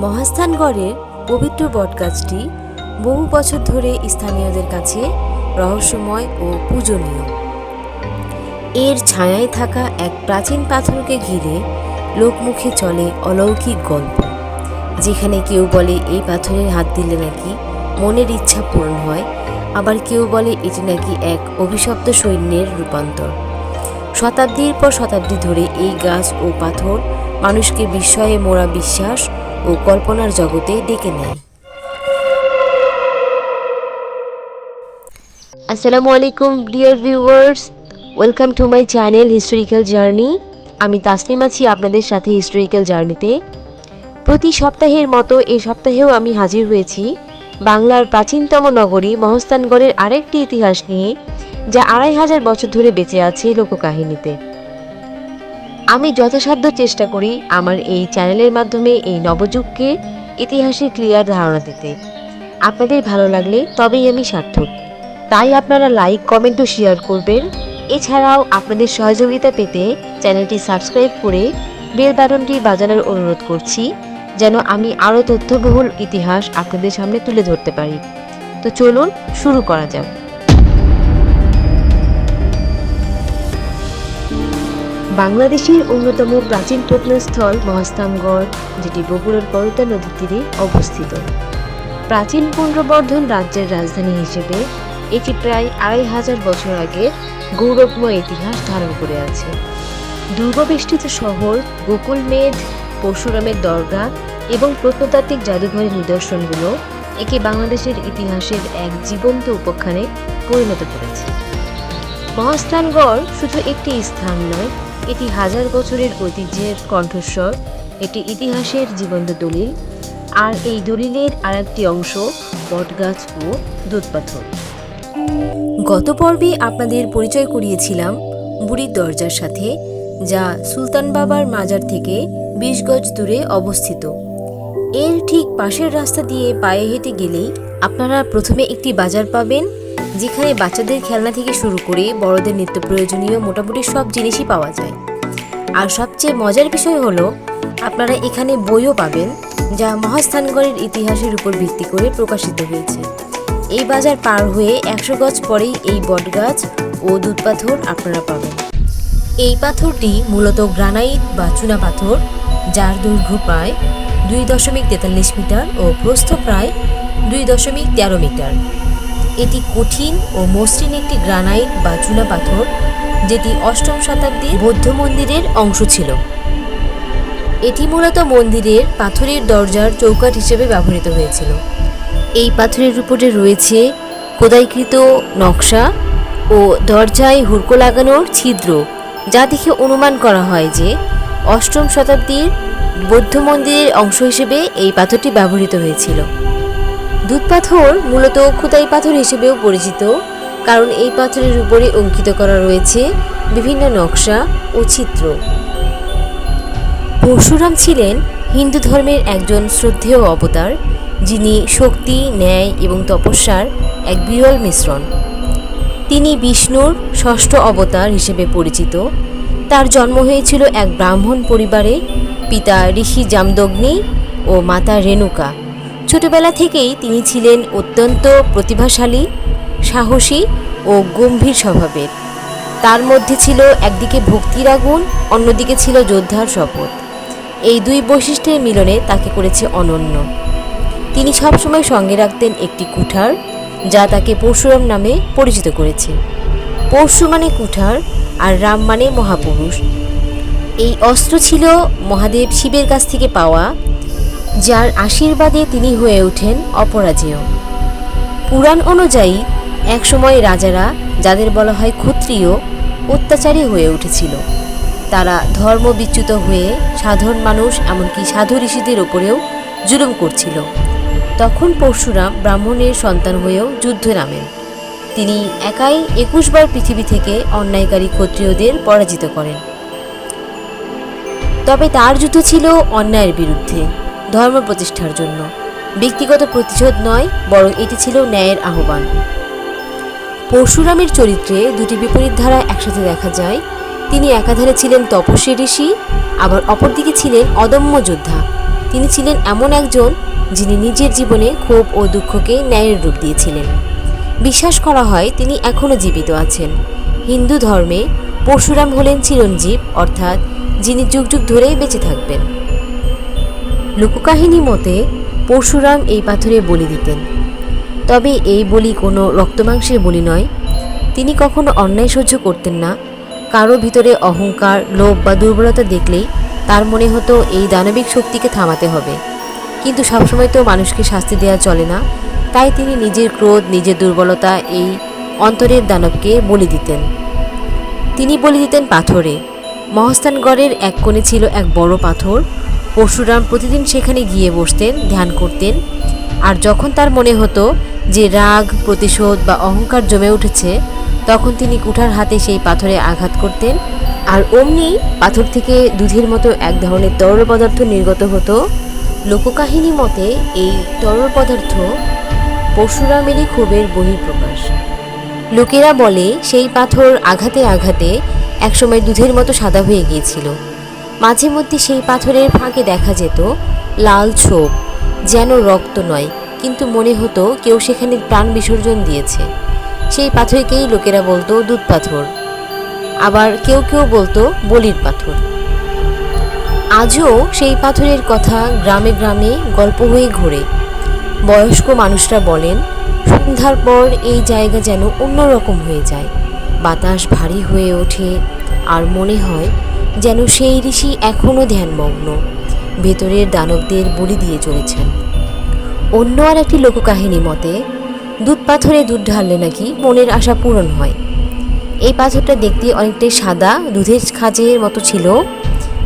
মহাস্থানগড়ের পবিত্র বটগাছটি বহু বছর ধরে স্থানীয়দের কাছে রহস্যময় ও পূজনীয়। এর ছায়ায় থাকা এক প্রাচীন পাথরকে ঘিরে লোকমুখে চলে অলৌকিক গল্প, যেখানে কেউ বলে এই পাথরের হাত দিলে নাকি মনের ইচ্ছা পূরণ হয়, আবার কেউ বলে এটি নাকি এক অভিশপ্ত সৈন্যের রূপান্তর। শতাব্দীর পর শতাব্দী ধরে এই গাছ ও পাথর মানুষকে বিস্ময়ে মোড়া বিশ্বাস ও কল্পনার জগতে ডেকে নেয়। আসসালামু আলাইকুম, dear viewers. Welcome to my channel historical journey. আমি তাসলিম আছি আপনাদের সাথে হিস্টোরিক্যাল জার্নিতে। প্রতি সপ্তাহের মতো এই সপ্তাহেও আমি হাজির হয়েছি বাংলার প্রাচীনতম নগরী মহস্তানগড়ের আরেকটি ইতিহাস নিয়ে, যা আড়াই হাজার বছর ধরে বেঁচে আছে লোককাহিনীতে। আমি যথাসাধ্য চেষ্টা করি আমার এই চ্যানেলের মাধ্যমে এই নবযুগকে ইতিহাসের ক্লিয়ার ধারণা দিতে। আপনাদের ভালো লাগলে তবেই আমি সার্থক। তাই আপনারা লাইক, কমেন্ট ও শেয়ার করবেন। এছাড়াও আপনাদের সহযোগিতা পেতে চ্যানেলটি সাবস্ক্রাইব করে বেল বাটনটি বাজানোর অনুরোধ করছি, যেন আমি আরও তথ্যবহুল ইতিহাস আপনাদের সামনে তুলে ধরতে পারি। তো চলুন শুরু করা যাক। বাংলাদেশের অন্যতম প্রাচীন প্রত্নস্থল মহাস্থানগড়, যেটি বগুড়ার করতা নদীর তীরে অবস্থিত। প্রাচীন পুণ্ড্রবর্ধন রাজ্যের রাজধানী হিসেবে এটি প্রায় আড়াই হাজার বছর আগে গৌরবময় ইতিহাস ধারণ করে আছে। দুর্গবেষ্টিত শহর, গোকুল মেধ পরশুরামের দরগা এবং প্রত্নতাত্ত্বিক জাদুঘরের নিদর্শনগুলো একে বাংলাদেশের ইতিহাসের এক জীবন্ত উপাখ্যানে পরিণত করেছে। মহাস্থানগড় শুধু একটি স্থান নয় এটি হাজার বছরের ঐতিহ্যের কণ্ঠস্বর এটি ইতিহাসের জীবন্ত দলিল, আর এই দলিলের আরেকটি অংশ বটগাছ ও দুধপাথর গত পর্বে আপনাদের পরিচয় করিয়েছিলাম বুড়ির দরজার সাথে, যা সুলতান বাবার মাজার থেকে বিশ গজ দূরে অবস্থিত। এর ঠিক পাশের রাস্তা দিয়ে পায়ে হেঁটে গেলেই আপনারা প্রথমে একটি বাজার পাবেন যেখানে বাচ্চাদের খেলনা থেকে শুরু করে বড়দের নিত্য প্রয়োজনীয় মোটামুটি সব জিনিসই পাওয়া যায়। আর সবচেয়ে মজার বিষয় হলো, আপনারা এখানে বইও পাবেন, যা মহাস্থানগড়ের ইতিহাসের উপর ভিত্তি করে প্রকাশিত হয়েছে। এই বাজার পার হয়ে একশো গজ পরেই এই বটগাছ ও দুধ পাথর আপনারা পাবেন। এই পাথরটি মূলত গ্রানাইট বা চুনা পাথর, যার দৈর্ঘ্য প্রায় দুই দশমিক তেতাল্লিশ মিটার ও প্রস্থ প্রায় দুই দশমিক তেরো মিটার। এটি কঠিন ও মসৃণ একটি গ্রানাইট বা চুনা পাথর, যেটি অষ্টম শতাব্দীর বৌদ্ধ মন্দিরের অংশ ছিল। এটি মূলত মন্দিরের পাথরের দরজার চৌকাট হিসেবে ব্যবহৃত হয়েছিল। এই পাথরের উপরে রয়েছে খোদাইকৃত নকশা ও দরজায় হুড়কো লাগানোর ছিদ্র, যা দেখে অনুমান করা হয় যে অষ্টম শতাব্দীর বৌদ্ধ মন্দিরের অংশ হিসেবে এই পাথরটি ব্যবহৃত হয়েছিল। দুধ পাথর মূলত খুদাই পাথর হিসেবেও পরিচিত, কারণ এই পাথরের উপরে অঙ্কিত করা রয়েছে বিভিন্ন নকশা ও চিত্র। পরশুরাম ছিলেন হিন্দু ধর্মের একজন শ্রদ্ধেয় অবতার, যিনি শক্তি, ন্যায় এবং তপস্যার এক বিরল মিশ্রণ। তিনি বিষ্ণুর ষষ্ঠ অবতার হিসেবে পরিচিত। তার জন্ম হয়েছিল এক ব্রাহ্মণ পরিবারে, পিতা ঋষি জামদগ্নি ও মাতা রেণুকা। ছোটবেলা থেকেই তিনি ছিলেন অত্যন্ত প্রতিভাশালী, সাহসী ও গম্ভীর স্বভাবের। তার মধ্যে ছিল একদিকে ভক্তির আগুন, অন্যদিকে ছিল যোদ্ধার শপথ। এই দুই বৈশিষ্ট্যের মিলনে তাকে করেছে অনন্য। তিনি সবসময় সঙ্গে রাখতেন একটি কুঠার, যা তাকে পরশুরাম নামে পরিচিত করেছে। পরশু মানে কুঠার আর রাম মানে মহাপুরুষ। এই অস্ত্র ছিল মহাদেব শিবের কাছ থেকে পাওয়া যার আশীর্বাদে তিনি হয়ে ওঠেন অপরাজেয়। পুরাণ অনুযায়ী, একসময় রাজারা, যাদের বলা হয় ক্ষত্রিয়, অত্যাচারী হয়ে উঠেছিল। তারা ধর্ম বিচ্যুত হয়ে সাধারণ মানুষ, এমনকি সাধু ঋষিদের ওপরেও জুলুম করছিল। তখন পরশুরাম ব্রাহ্মণের সন্তান হয়েও যুদ্ধে নামেন। তিনি একাই একুশবার পৃথিবী থেকে অন্যায়কারী ক্ষত্রিয়দের পরাজিত করেন। তবে তার যুদ্ধ ছিল অন্যায়ের বিরুদ্ধে। ধর্ম প্রতিষ্ঠার জন্য। ব্যক্তিগত প্রতিশোধ নয়, বরং এটি ছিল ন্যায়ের আহ্বান। পরশুরামের চরিত্রে দুটি বিপরীত ধারা একসাথে দেখা যায়। তিনি একাধারে ছিলেন তপস্বী ঋষি, আবার অপরদিকে ছিলেন অদম্য যোদ্ধা। তিনি ছিলেন এমন একজন যিনি নিজের জীবনে ক্ষোভ ও দুঃখকে ন্যায়ের রূপ দিয়েছিলেন। বিশ্বাস করা হয় তিনি এখনও জীবিত আছেন। হিন্দু ধর্মে পরশুরাম হলেন চিরঞ্জীব, অর্থাৎ যিনি যুগ যুগ ধরেই বেঁচে থাকবেন। লোককাহিনী মতে পরশুরাম এই পাথরে বলি দিতেন। তবে এই বলি কোনো রক্তমাংসের বলি নয়। তিনি কখনো অন্যায় সহ্য করতেন না। কারও ভিতরে অহংকার, লোভ বা দুর্বলতা দেখলেই তার মনে হতো এই দানবিক শক্তিকে থামাতে হবে। কিন্তু সবসময় তো মানুষকে শাস্তি দেওয়া চলে না। তাই তিনি নিজের ক্রোধ, নিজের দুর্বলতা এই অন্তরের দানবকে বলি দিতেন। তিনি বলি দিতেন পাথরে। মহস্থানগড়ের এক কোণে ছিল এক বড় পাথর। পরশুরাম প্রতিদিন সেখানে গিয়ে বসতেন, ধ্যান করতেন। আর যখন তার মনে হতো যে রাগ, প্রতিশোধ বা অহংকার জমে উঠেছে, তখন তিনি কুঠার হাতে সেই পাথরে আঘাত করতেন। আর অমনি পাথর থেকে দুধের মতো এক ধরনের তরল পদার্থ নির্গত হতো। লোককাহিনী মতে এই তরল পদার্থ পরশুরামেরই ক্ষোভের বহিঃপ্রকাশ। লোকেরা বলে সেই পাথর আঘাতে আঘাতে একসময় দুধের মতো সাদা হয়ে গিয়েছিল। মাঝে মধ্যে সেই পাথরের ফাঁকে দেখা যেত, লাল ছোপ, যেন রক্ত নয়, কিন্তু মনে হতো কেউ সেখানে প্রাণ বিসর্জন দিয়েছে। সেই পাথরকেই লোকেরা বলতো দুধ পাথর। আবার কেউ কেউ বলতো বলির পাথর। আজও সেই পাথরের কথা গ্রামে গ্রামে গল্প হয়ে ঘোরে। বয়স্ক মানুষরা বলেন, সন্ধ্যার পর এই জায়গা যেন অন্যরকম হয়ে যায়। বাতাস ভারী হয়ে ওঠে, আর মনে হয় যেন সেই ঋষি এখনও ধ্যানমগ্ন। ভেতরের দানবদের বলি দিয়ে চলেছেন। অন্য আর একটি লোককাহিনী মতে, দুধ পাথরে দুধ ঢাললে নাকি মনের আশা পূরণ হয়। এই পাথরটা দেখতে অনেকটাই সাদা, দুধের খাঁজের মতো ছিল,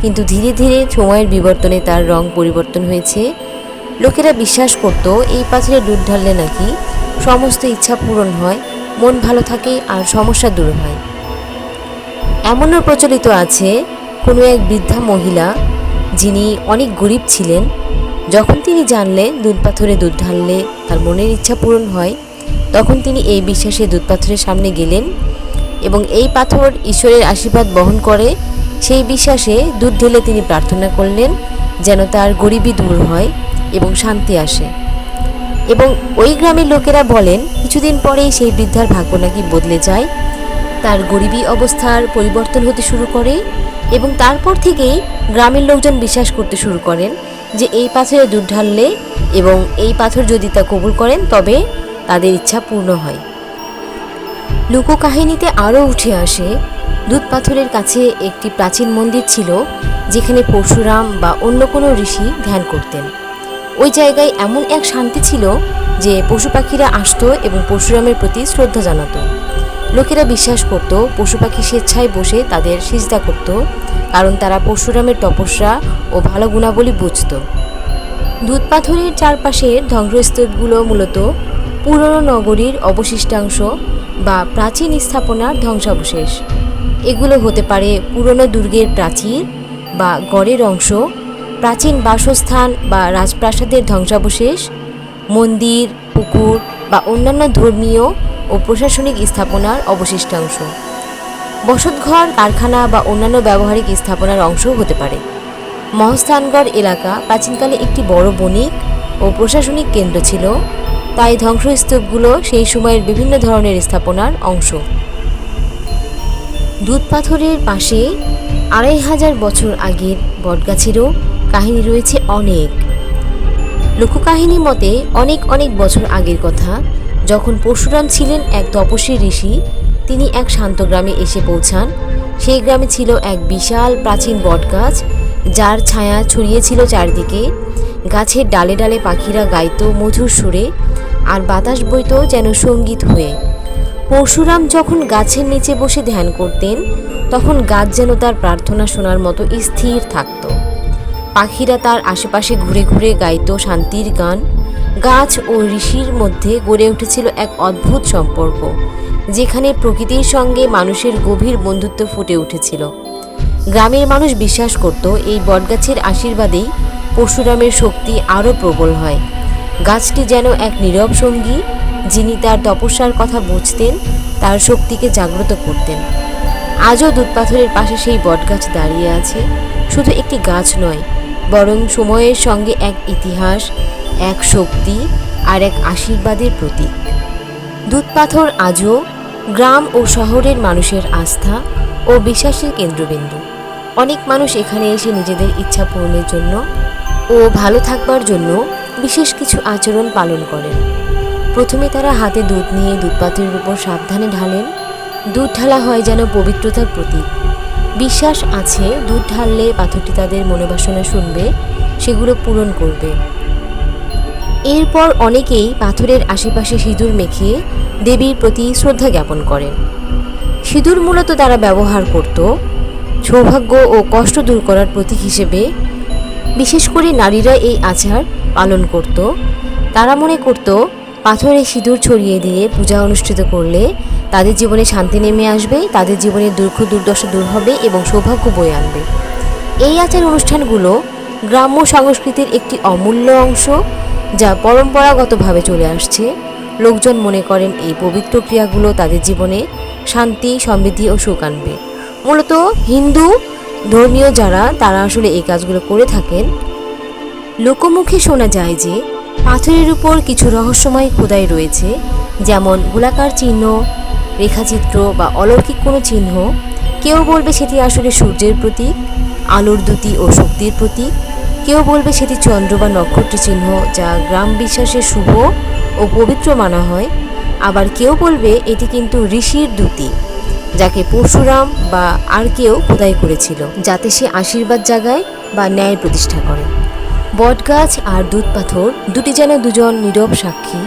কিন্তু ধীরে ধীরে সময়ের বিবর্তনে তার রং পরিবর্তন হয়েছে। লোকেরা বিশ্বাস করত, এই পাথরে দুধ ঢাললে নাকি সমস্ত ইচ্ছা পূরণ হয়, মন ভালো থাকে আর সমস্যা দূর হয়। এমনও প্রচলিত আছে কোনো এক বৃদ্ধা মহিলা, যিনি অনেক গরিব ছিলেন, যখন তিনি জানলেন দুধ পাথরে দুধ ঢাললে তার মনের ইচ্ছা পূরণ হয়, তখন তিনি এই বিশ্বাসে দুধ পাথরের সামনে গেলেন এবং এই পাথর ঈশ্বরের আশীর্বাদ বহন করে, সেই বিশ্বাসে দুধ ঢেলে তিনি প্রার্থনা করলেন যেন তার গরিবই দূর হয় এবং শান্তি আসে। এবং ওই গ্রামের লোকেরা বলেন, কিছুদিন পরেই সেই বৃদ্ধার ভাগ্য নাকি বদলে যায় তার গরিবী অবস্থার পরিবর্তন হতে শুরু করে এবং তারপর থেকেই গ্রামের লোকজন বিশ্বাস করতে শুরু করেন যে এই পাথরে দুধ ঢাললে এবং এই পাথর যদি তা কবুল করেন, তবে তাদের ইচ্ছা পূর্ণ হয়। লোককাহিনীতে আরও উঠে আসে, দুধ পাথরের কাছে একটি প্রাচীন মন্দির ছিল, যেখানে পরশুরাম বা অন্য কোনো ঋষি ধ্যান করতেন। ওই জায়গায় এমন এক শান্তি ছিল যে পশু পাখিরা আসতো এবং পরশুরামের প্রতি শ্রদ্ধা জানাতো। লোকেরা বিশ্বাস করত, পশু পাখি স্বেচ্ছায় বসে তাদের সিজদা করত, কারণ তারা পরশুরামের তপস্যা ও ভালো গুণাবলী বুঝত। দুধ পাথরের চারপাশের ধ্বংসস্তূপগুলো মূলত পুরনো নগরীর অবশিষ্টাংশ বা প্রাচীন স্থাপনার ধ্বংসাবশেষ। এগুলো হতে পারে পুরনো দুর্গের প্রাচীর বা গড়ের অংশ, প্রাচীন বাসস্থান বা রাজপ্রাসাদের ধ্বংসাবশেষ, মন্দির, পুকুর বা অন্যান্য ধর্মীয় ও প্রশাসনিক স্থাপনার অবশিষ্টাংশ। বসতঘর, কারখানা বা অন্যান্য ব্যবহারিক স্থাপনার অংশও হতে পারে। মহস্থানগড় এলাকা প্রাচীনকালে একটি বড় বণিক ও প্রশাসনিক কেন্দ্র ছিল, তাই ধ্বংসস্তূপগুলো সেই সময়ের বিভিন্ন ধরনের স্থাপনার অংশ। দুধ পাথরের পাশে আড়াই হাজার বছর আগের বটগাছেরও কাহিনী রয়েছে অনেক। লোককাহিনী মতে, অনেক অনেক বছর আগের কথা, যখন পরশুরাম ছিলেন এক তপস্বী ঋষি, তিনি এক শান্ত গ্রামে এসে পৌঁছান। সেই গ্রামে ছিল এক বিশাল প্রাচীন বটগাছ, যার ছায়া ছড়িয়েছিল চারদিকে। গাছের ডালে ডালে পাখিরা গাইত মধুর সুরে, আর বাতাস বইত যেন সংগীত হয়ে। পরশুরাম যখন গাছের নিচে বসে ধ্যান করতেন, তখন গাছ যেন তার প্রার্থনা শোনার মতো স্থির থাকতো। পাখিরা তার আশেপাশে ঘুরে ঘুরে গাইত শান্তির গান। গাছ ও ঋষির মধ্যে গড়ে উঠেছিল এক অদ্ভুত সম্পর্ক, যেখানে প্রকৃতির সঙ্গে মানুষের গভীর বন্ধুত্ব ফুটে উঠেছিল। গ্রামের মানুষ বিশ্বাস করত, এই বটগাছের আশীর্বাদেই পরশুরামের শক্তি আরও প্রবল হয়। গাছটি যেন এক নীরব সঙ্গী, যিনি তার তপস্যার কথা বুঝতেন, তার শক্তিকে জাগ্রত করতেন। আজও দুধপাথরের পাশে সেই বটগাছ দাঁড়িয়ে আছে, শুধু একটি গাছ নয় বরং সময়ের সঙ্গে এক ইতিহাস, এক শক্তি আর এক আশীর্বাদের প্রতীক। দুধপাথর আজও গ্রাম ও শহরের মানুষের আস্থা ও বিশ্বাসের কেন্দ্রবিন্দু। অনেক মানুষ এখানে এসে নিজেদের ইচ্ছা পূরণের জন্য ও ভালো থাকবার জন্য বিশেষ কিছু আচরণ পালন করেন। প্রথমে তারা হাতে দুধ নিয়ে দুধ পাথরের উপর সাবধানে ঢালেন। দুধ ঢালা হয় যেন পবিত্রতার প্রতীক। বিশ্বাস আছে দুধ ঢাললে পাথরটি তাদের মনোবাসনা শুনবে, সেগুলো পূরণ করবে। এরপর অনেকেই পাথরের আশেপাশে সিঁদুর মেখে দেবীর প্রতি শ্রদ্ধা জ্ঞাপন করেন। সিঁদুর মূলত তারা ব্যবহার করত, সৌভাগ্য ও কষ্ট দূর করার প্রতীক হিসেবে। বিশেষ করে নারীরা এই আচার পালন করত। তারা মনে করত পাথরে সিঁদুর ছড়িয়ে দিয়ে পূজা অনুষ্ঠিত করলে তাদের জীবনে শান্তি নেমে আসবে, তাদের জীবনের দুঃখ দুর্দশা দূর হবে এবং সৌভাগ্য বয়ে আনবে। এই আচার অনুষ্ঠানগুলো গ্রাম্য সংস্কৃতির একটি অমূল্য অংশ যা পরম্পরাগতভাবে চলে আসছে। লোকজন মনে করেন এই পবিত্র ক্রিয়াগুলো তাদের জীবনে শান্তি, সমৃদ্ধি ও সুখ আনবে। মূলত হিন্দু ধর্মীয় যারা, তারা আসলে এই কাজগুলো করে থাকেন। লোকমুখে শোনা যায় যে পাথরের উপর কিছু রহস্যময় খোদাই রয়েছে, যেমন গোলাকার চিহ্ন, রেখাচিত্র বা অলৌকিক কোনো চিহ্ন। কেউ বলবে সেটি আসলে সূর্যের প্রতীক, আলোর দ্যুতি ও শক্তির প্রতীক। কেউ বলবে সেটি চন্দ্র বা নক্ষত্র চিহ্ন, যা গ্রাম বিশ্বাসে শুভ ও পবিত্র মানা হয়। আবার কেউ বলবে এটি কিন্তু ঋষির দ্যুতি যাকে পরশুরাম বা আর কেউ খোদাই করেছিল, যাতে সে আশীর্বাদ জাগায় বা ন্যায় প্রতিষ্ঠা করে। বটগাছ আর দুধ পাথর, দুটি যেন দুজন নীরব সাক্ষী।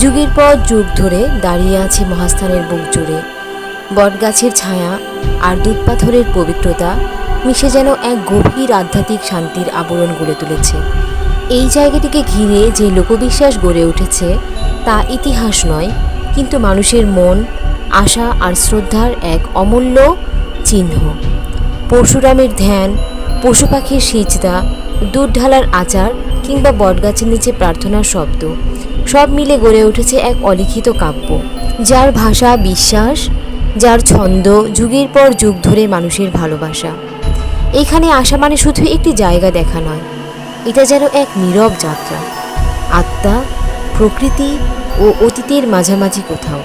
যুগের পর যুগ ধরে দাঁড়িয়ে আছে মহাস্থানের বুক জুড়ে। বটগাছের ছায়া আর দুধ পাথরের পবিত্রতা মিশে যেন এক গভীর আধ্যাত্মিক শান্তির আবরণ গড়ে তুলেছে। এই জায়গাটিকে ঘিরে যে লোকবিশ্বাস গড়ে উঠেছে, তা ইতিহাস নয়, কিন্তু মানুষের মন, আশা আর শ্রদ্ধার এক অমূল্য চিহ্ন। পরশুরামের ধ্যান পশু পাখির সিজদা, দুধ ঢালার আচার কিংবা বটগাছের নিচে প্রার্থনার শব্দ, সব মিলে গড়ে উঠেছে এক অলিখিত কাব্য, যার ভাষা বিশ্বাস, যার ছন্দ যুগের পর যুগ ধরে মানুষের ভালোবাসা। এখানে আসা মানে শুধু একটি জায়গা দেখা নয়, এটা যেন এক নীরব যাত্রা, আত্মা, প্রকৃতি ও অতীতের মাঝামাঝি কোথাও।